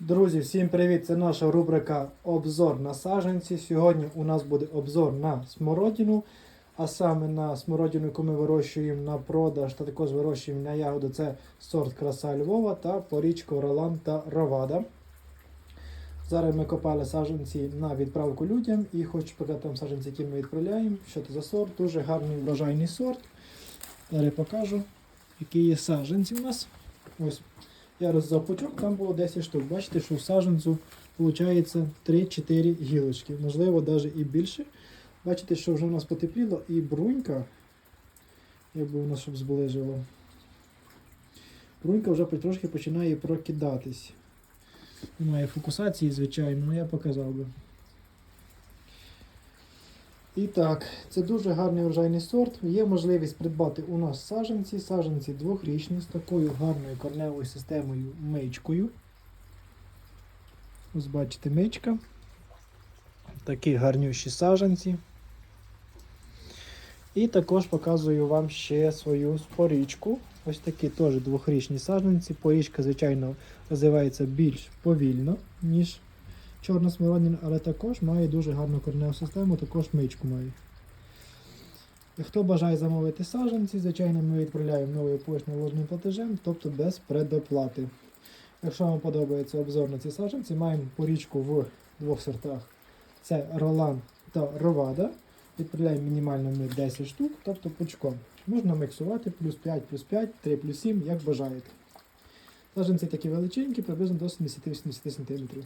Друзі, всім привіт! Це наша рубрика Обзор на саджанці. Сьогодні у нас буде обзор на смородину, а саме на смородину, яку ми вирощуємо на продаж та також вирощуємо на ягоду. Це сорт Краса Львова та порічку Ролан та Равада. Зараз ми копали саджанці на відправку людям і хочу показати вам саджанці, які ми відправляємо. Що це за сорт? Дуже гарний врожайний сорт. Зараз покажу, які є саджанці у нас. Ось я роззав пучок, там було 10 штук. Бачите, що в саженцю виходить 3-4 гілочки, можливо, навіть і більше. Бачите, що вже у нас потепліло і брунька, якби воно щоб зближило. Брунька вже потрошки починає прокидатись. Немає фокусації, звичайно, але я показав би. І так, це дуже гарний врожайний сорт. Є можливість придбати у нас саджанці. Саджанці двохрічні з такою гарною корневою системою мичкою. Ось бачите мичка. Такі гарнющі саджанці. І також показую вам ще свою спорічку. Ось такі теж двохрічні саджанці. Порічка, звичайно, розвивається більш повільно, ніж чорна смородина, але також має дуже гарну корневу систему, також мичку має. Хто бажає замовити саджанці, звичайно, ми відправляємо новою поштою ложним платежем, тобто без предоплати. Якщо вам подобається обзор на ці саджанці, маємо порічку в двох сортах. Це Ролан та Ровада. Відправляємо мінімально ми 10 штук, тобто пучком. Можна міксувати плюс 5, плюс 5, 3 плюс 7, як бажаєте. Саджанці такі величенькі, приблизно до 70-80 см.